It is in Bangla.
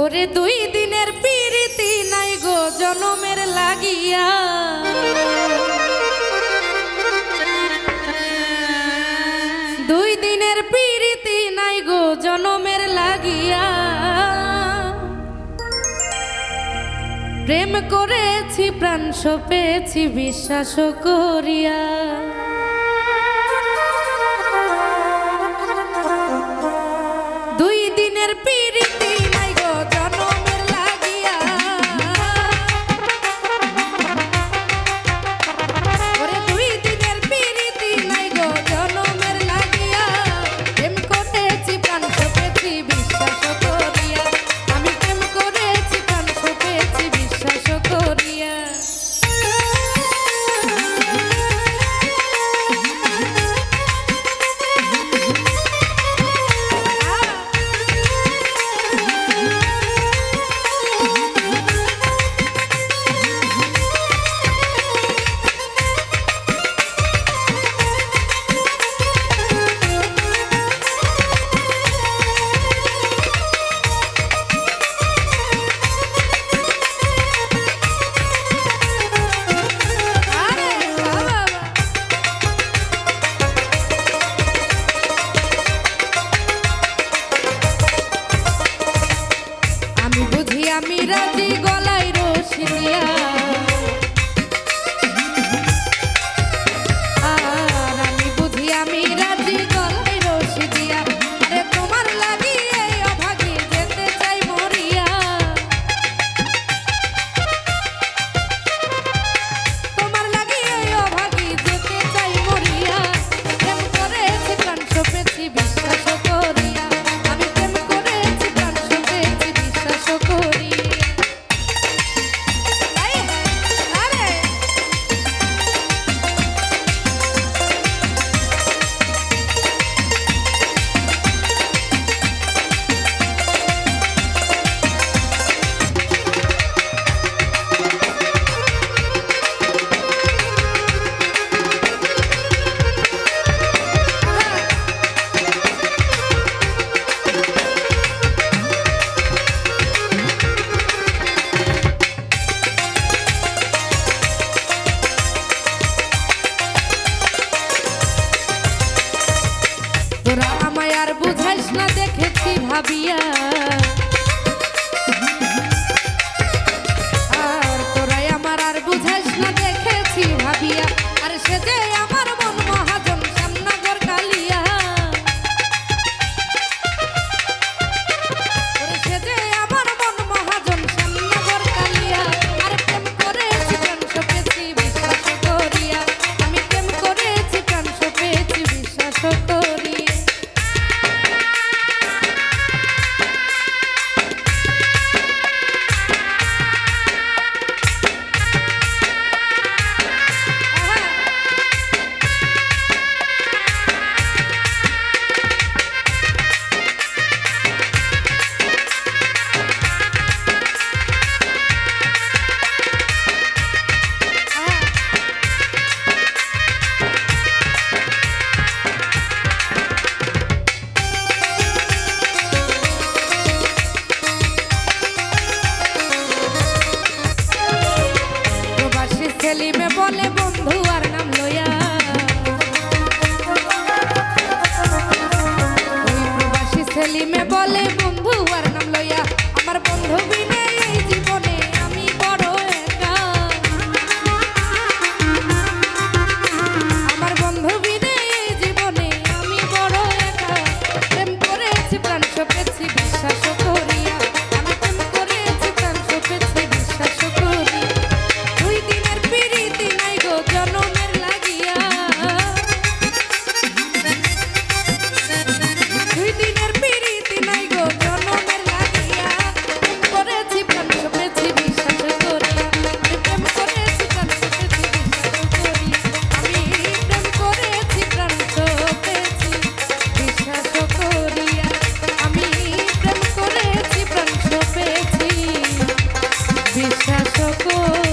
ওরে দুই দিনের পিরিতি নাই গো জনমের লাগিয়া। দুই দিনের পিরিতি নাই গো জনমের লাগিয়া। প্রেম করেছি, প্রাণ পেয়েছি বিশ্বাস করিয়া। তোরা আমায় আর বুঝাইস না দেখেছি ভাবিয়া? বিশ্বাস কর।